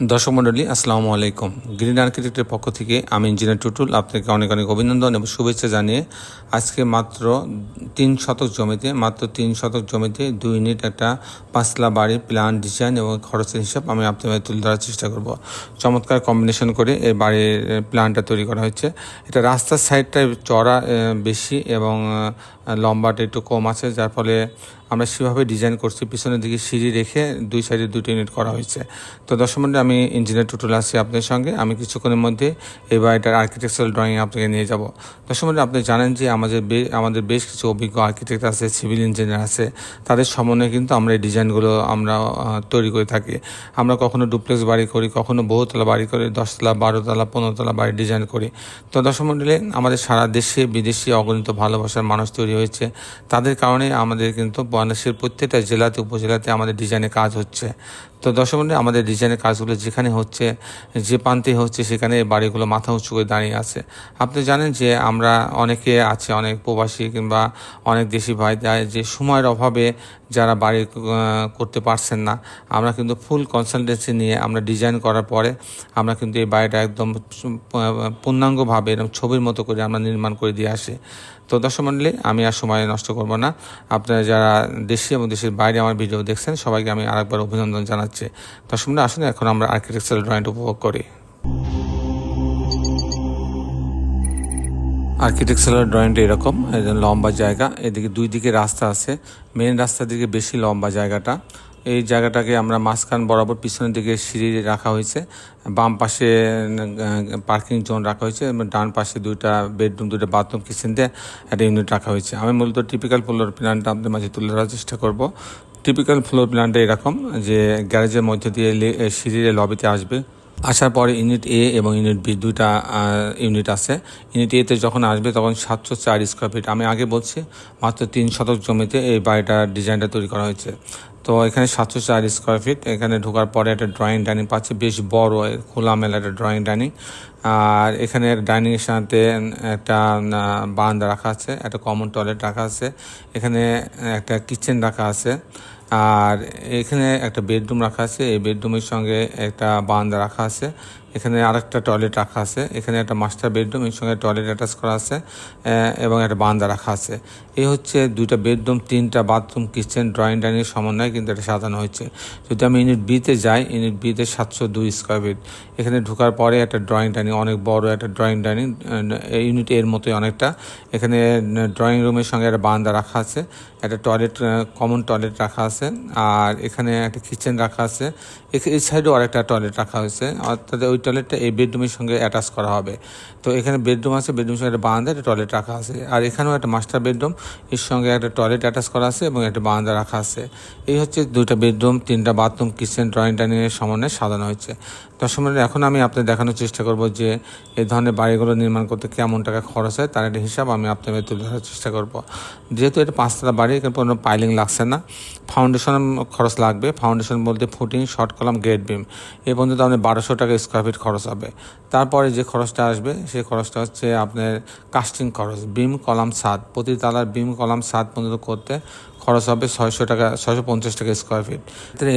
দর্শক মণ্ডলী, আসসালামু আলাইকুম। গ্রিন আর্কিটেক্টের পক্ষ থেকে আমি ইঞ্জিনিয়ার টুটুল আপনাকে অনেক অনেক অভিনন্দন এবং শুভেচ্ছা জানিয়ে আজকে মাত্র তিন শতক জমিতে, মাত্র তিন শতক জমিতে দুই ইউনিট একটা পাঁচলা বাড়ির প্ল্যান ডিজাইন এবং খরচের হিসাব আমি আপনাদের তুলে ধরার চেষ্টা করব। চমৎকার কম্বিনেশন করে এই বাড়ির প্ল্যানটা তৈরি করা হয়েছে। এটা রাস্তার সাইডটা চড়া বেশি এবং লম্বাটা একটু কম আছে যার ফলে আমরা সেভাবে ডিজাইন করছি। পিছনের দিকে সিঁড়ি রেখে দুই সাইডে দুটো ইউনিট করা হয়েছে। তো দর্শক মণ্ডলী, আমি ইঞ্জিনিয়ার টুটুল আছি আপনাদের সঙ্গে। আমি কিছুক্ষণের মধ্যে এই বাড়িটার আর্কিটেকচারাল ড্রয়িং আপনাকে নিয়ে যাব। দর্শক মণ্ডলী, আপনি জানেন যে আমাদের আমাদের বেশ কিছু অভিজ্ঞ আর্কিটেক্ট আছে সিভিল ইঞ্জিনিয়ার আছে। তাদের সমন্বয়ে কিন্তু আমরা এই ডিজাইনগুলো আমরা তৈরি করে থাকি। আমরা কখনো ডুপ্লেক্স বাড়ি করি কখনো বহুতলা বাড়ি করি দশতলা বারোতলা পনেরোতলা বাড়ি ডিজাইন করি। তো দর্শক মণ্ডলী, আমাদের সারা দেশে বিদেশি অগণিত ভালোবাসার মানুষ তৈরি হয়েছে। তাদের কারণে আমাদের কিন্তু বাংলাদেশের প্রত্যেকটা জেলাতে উপজেলাতে আমাদের ডিজাইনে কাজ হচ্ছে। তো দর্শক মণ্ডলী, আমাদের ডিজাইনের কাজগুলো যেখানে হচ্ছে যে প্রান্তে হচ্ছে সেখানে বাড়িগুলো মাথা উঁচু করে দাঁড়িয়ে আছে। আপনি জানেন যে আমরা অনেকে আছে অনেক প্রবাসী কিংবা অনেক দেশি ভাই যে সময়ের অভাবে যারা বাড়ি করতে পারছেন না আমরা কিন্তু ফুল কনসালটেন্সি নিয়ে আমরা ডিজাইন করার পরে আমরা কিন্তু এই বাড়িটা একদম পূর্ণাঙ্গভাবে এরকম ছবির মতো করে আমরা নির্মাণ করে দিয়ে আসি। তো দর্শক মণ্ডলী আমি আর সময় নষ্ট করব না। আপনারা যারা দেশে এবং দেশের বাইরে আমার ভিডিও দেখছেন সবাইকে আমি আরেকবার অভিনন্দন জানাচ্ছি। দর্শক সামনে আসুন এখন আমরা আর্কিটেকচারাল ড্রয়িংটা উপভোগ করি। আর্কিটেকচারাল ড্রয়িংটা এরকম লম্বা জায়গা, এদিকে দুই দিকে রাস্তা আছে মেন রাস্তার দিকে বেশি লম্বা জায়গাটা। এই জায়গাটাকে আমরা মাঝখান বরাবর পিছনের দিকে সিঁড়ি রাখা হয়েছে। বাম পাশে পার্কিং জোন রাখা হয়েছে এবং ডান পাশে দুইটা বেডরুম দুইটা বাথরুম কিচেন দিয়ে একটা ইউনিট রাখা হয়েছে। আমি মূলত টিপিক্যাল ফ্লোর প্ল্যানটা আপনাদের মাঝে তুলে ধরার চেষ্টা করব। টিপিক্যাল ফ্লোর প্ল্যানটা এরকম যে গ্যারেজের মধ্যে দিয়ে সিঁড়ির লবিতে আসবে। আসার পরে ইউনিট এ এবং ইউনিট বি দুইটা ইউনিট আছে। ইউনিট এতে যখন আসবে তখন সাতশো চার স্কোয়ার ফিট আমি আগে বলছি, মাত্র তিন শতক জমিতে এই বাড়িটার ডিজাইনটা তৈরি করা হয়েছে। তো এখানে সাতশো চার স্কোয়ার ফিট এখানে ঢোকার পরে একটা ড্রয়িং ডাইনিং পাচ্ছে, বেশ বড় খোলামেলা একটা ড্রয়িং ডাইনিং আর এখানে ডাইনিংয়ের সাথে একটা বারান্দা রাখা আছে, একটা কমন টয়লেট রাখা আছে। এখানে একটা কিচেন রাখা আছে। আর এখানে একটা বেডরুম রাখা আছে। এই বেডরুমের সঙ্গে একটা বান্ধ রাখা আছে। এখানে আরেকটা টয়লেট রাখা আছে। এখানে একটা মাস্টার বেডরুম এর সঙ্গে টয়লেট অ্যাটাচ করা আছে এবং একটা বারান্দা রাখা আছে। এই হচ্ছে দুইটা বেডরুম তিনটা বাথরুম কিচেন ড্রয়িং ডাইনিং সমন্বয়ে কিন্তু এটা সাজানো হয়েছে। যদি আমি ইউনিট বিতে যাই ইউনিট বিতে সাতশো দুই স্কোয়ার ফিট এখানে ঢোকার পরে একটা ড্রয়িং ডাইনিং অনেক বড় একটা ড্রয়িং ডাইনিং ইউনিট এর মতোই অনেকটা। এখানে ড্রয়িং রুমের সঙ্গে একটা বারান্দা রাখা আছে, একটা টয়লেট কমন টয়লেট রাখা আছে, আর এখানে একটা কিচেন রাখা আছে। এই সাইডেও আরেকটা টয়লেট রাখা হয়েছে, অর্থাৎ ওই টয়লেটটা এই বেডরুমের সঙ্গে অ্যাটাচ করা হবে। তো এখানে বেডরুম আছে বেডরুমের সঙ্গে একটা বারান্দা, একটা টয়লেট রাখা আছে। আর এখানেও একটা মাস্টার বেডরুম এর সঙ্গে একটা টয়লেট অ্যাটাচ করা আছে এবং একটা বারান্দা রাখা আছে। এই হচ্ছে দুইটা বেডরুম তিনটা বাথরুম কিচেন ড্রয়িং ডাইনিংয়ের সমন্বয়ে সাজানো হয়েছে। দর্শক এখন আমি আপনাদের দেখানোর চেষ্টা করব যে এই ধরনের বাড়িগুলো নির্মাণ করতে কেমন টাকা খরচ হয়, তার একটা হিসাব আমি আপনাদের তুলে ধরার চেষ্টা করব। যেহেতু এটা পাঁচতলা বাড়ি, এখানে কোনো পাইলিং লাগছে না। ফাউন্ডেশন খরচ লাগবে। ফাউন্ডেশন বলতে footing short column grade beam এ পর্যন্ত আপনার বারোশো টাকা স্কোয়ার খরচ হবে। তারপরে যে খরচটা আসবে, সেই খরচটা হচ্ছে আপনার কাস্টিং খরচ বিম কলাম ছাদ প্রতি তালার বিম কলাম ছাদ পর্যন্ত করতে খরচ হবে ছয়শো টাকা, ছয়শো পঞ্চাশ টাকা স্কোয়ার ফিট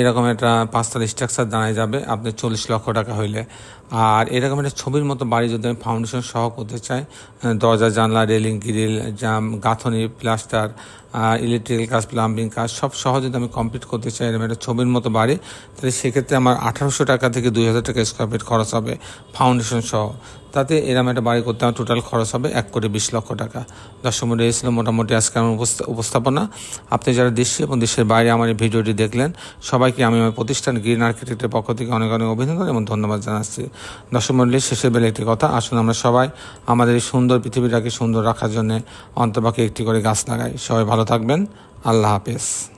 এরকম একটা পাঁচতলা স্ট্রাকচার দাঁড়ায় যাবে আপনার চল্লিশ লক্ষ টাকা হইলে। আর এরকম একটা ছবির মতো বাড়ি যদি আমি ফাউন্ডেশন সহ করতে চাই দরজা, জানলা রেলিং গ্রিল জাম গাঁথনি প্লাস্টার ইলেকট্রিক্যাল কাজ প্লাম্বিং কাজ, সব সহ যদি আমি কমপ্লিট করতে চাই এরকম একটা ছবির মতো বাড়ি, তাহলে সেক্ষেত্রে আমার আঠারোশো টাকা থেকে দুই হাজার টাকা স্কোয়ার ফিট খরচ হবে। ফাউন্ডেশন সহ। তাতে এরকম একটা বাড়ি করতে আমার টোটাল খরচ হবে এক কোটি বিশ লক্ষ টাকা। দর্শক মধ্যে এসেছিল মোটামুটি আজকে আমার উপস্থা- উপস্থাপনা। আপনি যারা দেশে এবং দেশের বাইরে আমার এই ভিডিওটি দেখলেন, সবাইকে আমি আমার প্রতিষ্ঠান গ্রিন আর্কিটেক্টের পক্ষ থেকে অনেক অনেক অভিনন্দন এবং ধন্যবাদ জানাচ্ছি। দর্শক শেষের বেলা একটি কথা, আসুন আমরা সবাই আমাদের এই সুন্দর পৃথিবীটাকে সুন্দর রাখার জন্য অন্তপাকে একটি করে গাছ লাগাই। সবাই ভালো থাকবেন। আল্লাহ হাফেজ।